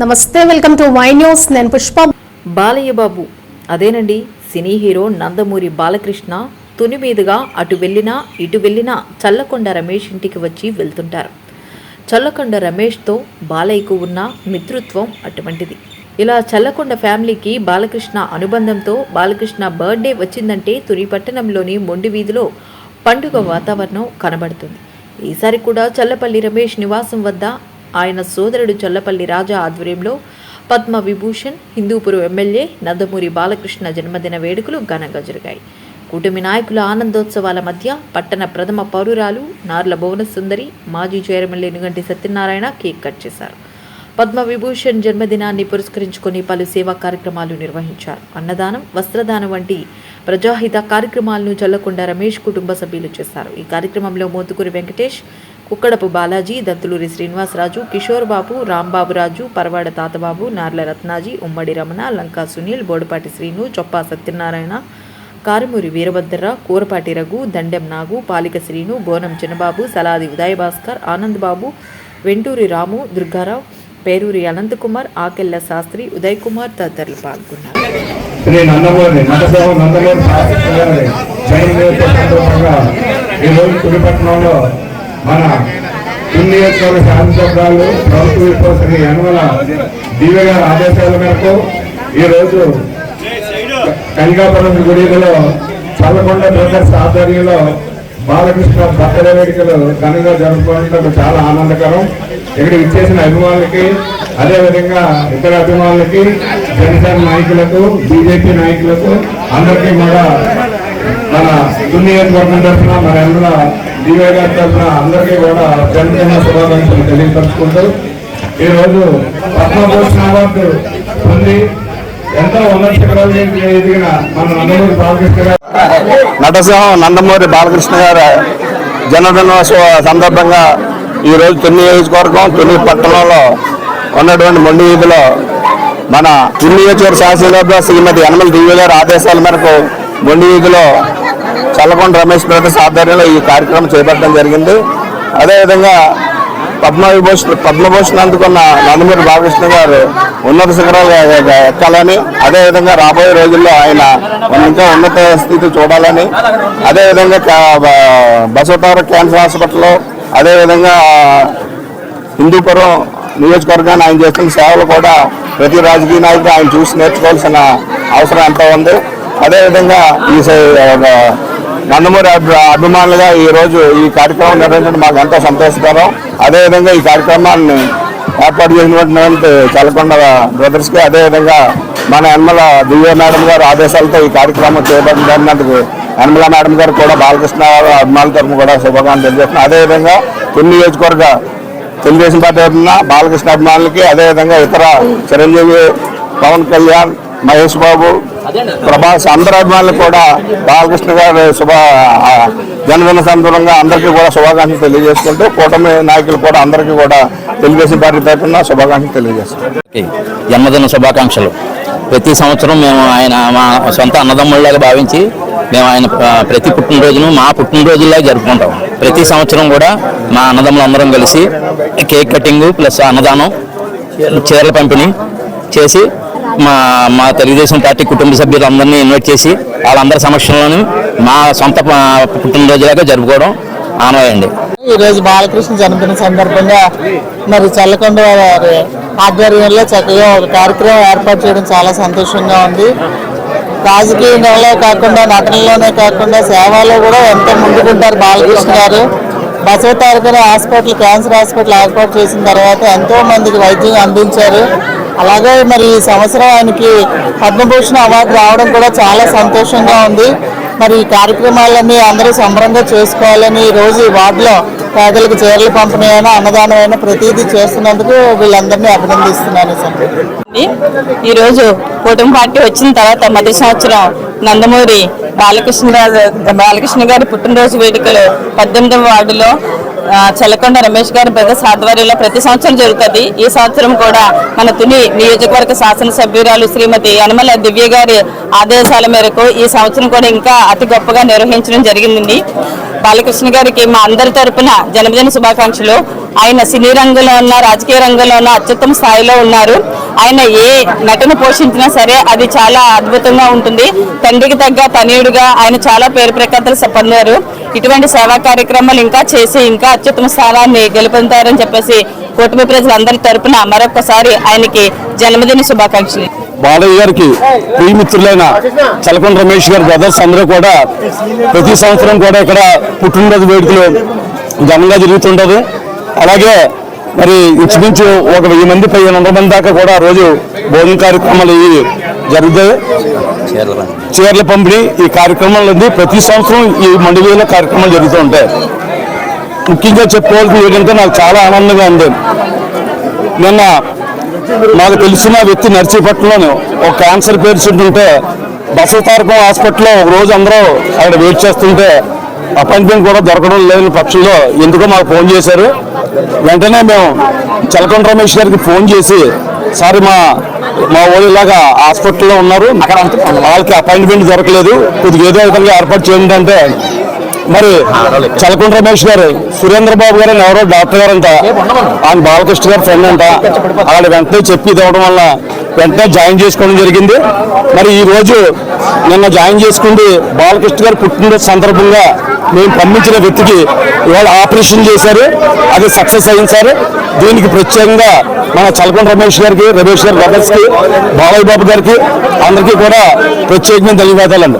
నమస్తే welcome to Y news. నేను పుష్ప. బాలయ్య బాబు అదేనండి సినీ హీరో నందమూరి బాలకృష్ణ తుని మీదుగా అటు వెళ్ళినా ఇటు వెళ్ళినా చల్లకొండ రమేష్ ఇంటికి వచ్చి వెళ్తుంటారు. చల్లకొండ రమేష్తో బాలయ్యకు ఉన్న మిత్రుత్వం అటువంటిది. ఇలా చల్లకొండ ఫ్యామిలీకి బాలకృష్ణ అనుబంధంతో బాలకృష్ణ బర్త్డే వచ్చిందంటే తుని పట్టణంలోని మొండి వీధిలో పండుగ వాతావరణం కనబడుతుంది. ఈసారి కూడా చల్లపల్లి రమేష్ నివాసం వద్ద ఆయన సోదరుడు చల్లపల్లి రాజా ఆధ్వర్యంలో పద్మ విభూషణ్ హిందూపురం ఎమ్మెల్యే నందమూరి బాలకృష్ణ జన్మదిన వేడుకలు ఘనంగా జరిగాయి. కూటమి నాయకుల ఆనందోత్సవాల మధ్య పట్టణ ప్రథమ పౌరురాలు నార్ల భువనసుందరి మాజీ chairman Enuganti Satyanarayana cake cut చేశారు. పద్మ విభూషణ్ జన్మదినాన్ని పురస్కరించుకొని పలు సేవా కార్యక్రమాలు నిర్వహించారు. అన్నదానం వస్త్రదానం వంటి ప్రజాహిత కార్యక్రమాలను చల్లకుండా రమేష్ కుటుంబ సభ్యులు చేశారు. ఈ కార్యక్రమంలో మోతుకూరి వెంకటేష్ ఉక్కడపు బాలాజీ దత్తులూరి శ్రీనివాసరాజు కిషోర్ బాబు రాంబాబు రాజు పరవాడ తాతబాబు నార్ల రత్నాజీ ఉమ్మడి రమణ లంకా సునీల్ బోడపాటి శ్రీను చొప్పా సత్యనారాయణ కారుమూరి వీరభద్రరావు కూరపాటి రఘు దండెం నాగు పాలిక శ్రీను బోనం చిన్నబాబు సలాది ఉదయభాస్కర్ ఆనంద్ బాబు వెంటూరి రాము దుర్గారావు పేరూరి అనంతకుమార్ ఆకెళ్ళ శాస్త్రి ఉదయ్ కుమార్ తదితరులు పాల్గొన్నారు. మన పుణ్యేశ్వర శాంతిసభ్రాలు ప్రభుత్వ విప్లవ యనమల దివ్య గారి ఆదేశాల మేరకు ఈరోజు కనికాపురం గుడిలో చల్లకొండ బ్రదర్స్ ఆధ్వర్యంలో బాలకృష్ణ బర్త్డే వేడుకలు ఘనంగా జరుపుకోవడం చాలా ఆనందకరం. ఇక్కడ ఇచ్చేసిన అభిమానులకి అదేవిధంగా ఇతర అభిమానులకి జనసేన నాయకులకు బీజేపీ నాయకులకు అందరికీ కూడా మన దునియోజకవర్గం తరఫున మన అందులో దివ్య గారి తరఫున అందరికీ కూడా జనసేన శుభాకాంక్షలు తెలియపరుచుకుంటూ ఈరోజు పద్మభూషణ అవార్డు పొంది ఎంతో ఉన్నత శిఖరాలు ఎదిగిన మన నందమూరి బాలకృష్ణ గారు. నటసింహం నందమూరి బాలకృష్ణ గారు జన్మదినోత్సవ సందర్భంగా ఈరోజు తొమ్మిది నియోజకవర్గం తొమ్మిది పట్టణంలో ఉన్నటువంటి మొండి వీధిలో మన తొమ్మిది నియోజకవర్గ శాసనసభ్య శ్రీమతి యనమల దివ్య గారి ఆదేశాల మేరకు మొండి వీధిలో కల్లకొండ రమేష్ బ్రదర్స్ ఆధ్వర్యంలో ఈ కార్యక్రమం చేపట్టడం జరిగింది. అదేవిధంగా పద్మ విభూషణ్ పద్మభూషణ్ అందుకున్న నందమూరి బాలకృష్ణ గారు ఉన్నత శిఖరాలు ఎక్కాలని అదేవిధంగా రాబోయే రోజుల్లో ఆయన ఇంకా ఉన్నత స్థితి చూడాలని అదేవిధంగా బసవతార క్యాన్సర్ హాస్పిటల్లో అదేవిధంగా హిందూపురం నియోజకవర్గాన్ని ఆయన చేస్తున్న సేవలు కూడా ప్రతి రాజకీయ నాయకుడు ఆయన చూసి నేర్చుకోవాల్సిన అవసరం ఎంతో ఉంది. అదేవిధంగా ఈ నందమూరి అభి- అభిమానులుగా ఈ రోజు ఈ కార్యక్రమం నిర్వహించడం మాకు ఎంతో సంతోషకరం. అదేవిధంగా ఈ కార్యక్రమాన్ని ఏర్పాటు చేసినటువంటి చలకొండ బ్రదర్స్కి అదేవిధంగా మన యనమల దివ్య మేడం గారు ఆదేశాలతో ఈ కార్యక్రమం చేపట్టినందుకు యనమల మేడం గారు కూడా బాలకృష్ణ గారు అభిమానుల తరఫున కూడా శుభాకాంక్షలు తెలియజేస్తున్నాం. అదేవిధంగా కొన్ని నియోజకవర్గ తెలుగుదేశం పార్టీ తరఫున బాలకృష్ణ అభిమానులకి అదేవిధంగా ఇతర చిరంజీవి పవన్ కళ్యాణ్ మహేష్ బాబు ప్రభాస్ అందరి అభిమానులు కూడా బాలకృష్ణ గారి శుభ జన్మదిన సందర్భంగా అందరికీ కూడా శుభాకాంక్షలు తెలియజేసుకుంటూ కూటమి నాయకులు కూడా అందరికీ కూడా తెలుగుదేశం పార్టీ తరఫున శుభాకాంక్షలు తెలియజేస్తున్నారు ఓకే. జన్మదిన శుభాకాంక్షలు. ప్రతి సంవత్సరం మేము ఆయన మా సొంత అన్నదమ్ముళ్ళగా భావించి మేము ఆయన ప్రతి పుట్టినరోజును మా పుట్టినరోజుల్లో జరుపుకుంటాం. ప్రతి సంవత్సరం కూడా మా అన్నదమ్ములు అందరం కలిసి కేక్ కటింగ్ ప్లస్ అన్నదానం చీరల పంపిణీ చేసి మా మా తెలుగుదేశం పార్టీ కుటుంబ సభ్యులందరినీ ఇన్వైట్ చేసి వాళ్ళందరి సమక్షంలోనూ మా సొంత పుట్టినరోజులాగా జరుపుకోవడం ఆనవాయండి. ఈ రోజు బాలకృష్ణ జన్మదిన సందర్భంగా మరి చల్లకొండ వారి ఆధ్వర్యంలో చక్కగా ఒక కార్యక్రమం ఏర్పాటు చేయడం చాలా సంతోషంగా ఉంది. రాజకీయంలో కాకుండా నటనలోనే కాకుండా సేవలో కూడా ఎంతో ముందుకుంటారు Balakrishna garu. Basava Tarakam hospital cancer hospital ఏర్పాటు చేసిన తర్వాత ఎంతో మందికి వైద్యం అందించారు. అలాగే మరి ఈ సంవత్సరం ఆయనకి పద్మభూషణ్ అవార్డు రావడం కూడా చాలా సంతోషంగా ఉంది. మరి ఈ కార్యక్రమాలన్నీ అందరూ సంబరంగా చేసుకోవాలని ఈరోజు రోజు ఈ వార్డులో పేదలకు చీరలు పంపిణీ అయినా అన్నదానం అయినా ప్రతిదీ చేస్తున్నందుకు వీళ్ళందరినీ అభినందిస్తున్నాను సార్. ఈరోజు కూటమి పార్టీ వచ్చిన తర్వాత మొదటి సంవత్సరం నందమూరి బాలకృష్ణ బాలకృష్ణ గారి పుట్టినరోజు వేడుకలు పద్దెనిమిదవ వార్డులో చెలకొండ రమేష్ గారి బ్రదర్స్ ఆధ్వర్యంలో ప్రతి సంవత్సరం జరుగుతుంది. ఈ సంవత్సరం కూడా మన తుని నియోజకవర్గ శాసనసభ్యురాలు శ్రీమతి యనమల దివ్య గారి ఆదేశాల మేరకు ఈ సంవత్సరం కూడా ఇంకా అతి గొప్పగా నిర్వహించడం జరిగింది బాలకృష్ణ గారికి మా అందరి తరపున జన్మదిన శుభాకాంక్షలు. ఆయన సినీ రంగంలో ఉన్న రాజకీయ రంగంలో ఉన్న అత్యుత్తమ స్థాయిలో ఉన్నారు. ఆయన ఏ నటన పోషించినా సరే అది చాలా అద్భుతంగా ఉంటుంది. తండ్రికి తగ్గ తనయుడుగా ఆయన చాలా పేరు ప్రఖ్యాతలు పొందారు. ఇటువంటి సేవా కార్యక్రమాలు ఇంకా చేసి ఇంకా అత్యుత్తమ స్థానాన్ని గెలుపొందుతారని చెప్పేసి కూటమి ప్రజలందరి తరపున మరొకసారి ఆయనకి జన్మదిన శుభాకాంక్షలు. బాలయ్య గారికి ప్రియమిత్రులైన చలకొండ రమేష్ గారి బ్రదర్స్ అందరూ కూడా ప్రతి సంవత్సరం కూడా ఇక్కడ పుట్టినరోజు వేడుకలు ఘనంగా జరుగుతుంటుంది. అలాగే మరి ఇంచుమించు ఒక వెయ్యి మంది పై వందల మంది దాకా కూడా రోజు భోజన కార్యక్రమాలు ఇవి జరుగుతాయి. చీరల పంపిణీ ఈ కార్యక్రమాలు ఉంది. ప్రతి సంవత్సరం ఈ మండలిలో కార్యక్రమాలు జరుగుతూ ఉంటాయి. ముఖ్యంగా చెప్పుకోవాల్సింది ఏంటంటే నాకు చాలా ఆనందంగా ఉంది. నిన్న నాకు తెలిసిన వ్యక్తి నర్సీపట్నంలో ఒక క్యాన్సర్ పేషెంట్ ఉంటే బసవతారకం హాస్పిటల్లో ఒక రోజు అందరూ అక్కడ వెయిట్ చేస్తుంటే అపాయింట్మెంట్ కూడా దొరకడం లేని పక్షంలో ఎందుకో మాకు ఫోన్ చేశారు. వెంటనే మేము చలకొండ రమేష్ గారికి ఫోన్ చేసి సార్ మా మా ఊరు ఇలాగా హాస్పిటల్లో ఉన్నారు. వాళ్ళకి అపాయింట్మెంట్ దొరకలేదు. కొద్దిగా ఏదో విధంగా ఏర్పాటు చేయండి అంటే మరి చలకొండ రమేష్ గారు సురేంద్ర బాబు గారు అని ఎవరో డాక్టర్ గారు అంట. ఆయన బాలకృష్ణ గారు ఫ్రెండ్ అంట. వాళ్ళు వెంటనే చెప్పి ఇది అవ్వడం వల్ల వెంటనే జాయిన్ చేసుకోవడం జరిగింది. మరి ఈ రోజు నిన్న జాయిన్ చేసుకుంది బాలకృష్ణ గారు పుట్టినరోజు సందర్భంగా మేము పంపించిన వ్యక్తికి ఇవాళ ఆపరేషన్ చేశారు. అది సక్సెస్ అయింది సార్. దీనికి ప్రత్యేకంగా మన చలకొండ రమేష్ గారికి రమేష్ గారి బ్రదర్స్కి బాలయ్య బాబు గారికి అందరికీ కూడా ప్రత్యేకమైన ధన్యవాదాలండి.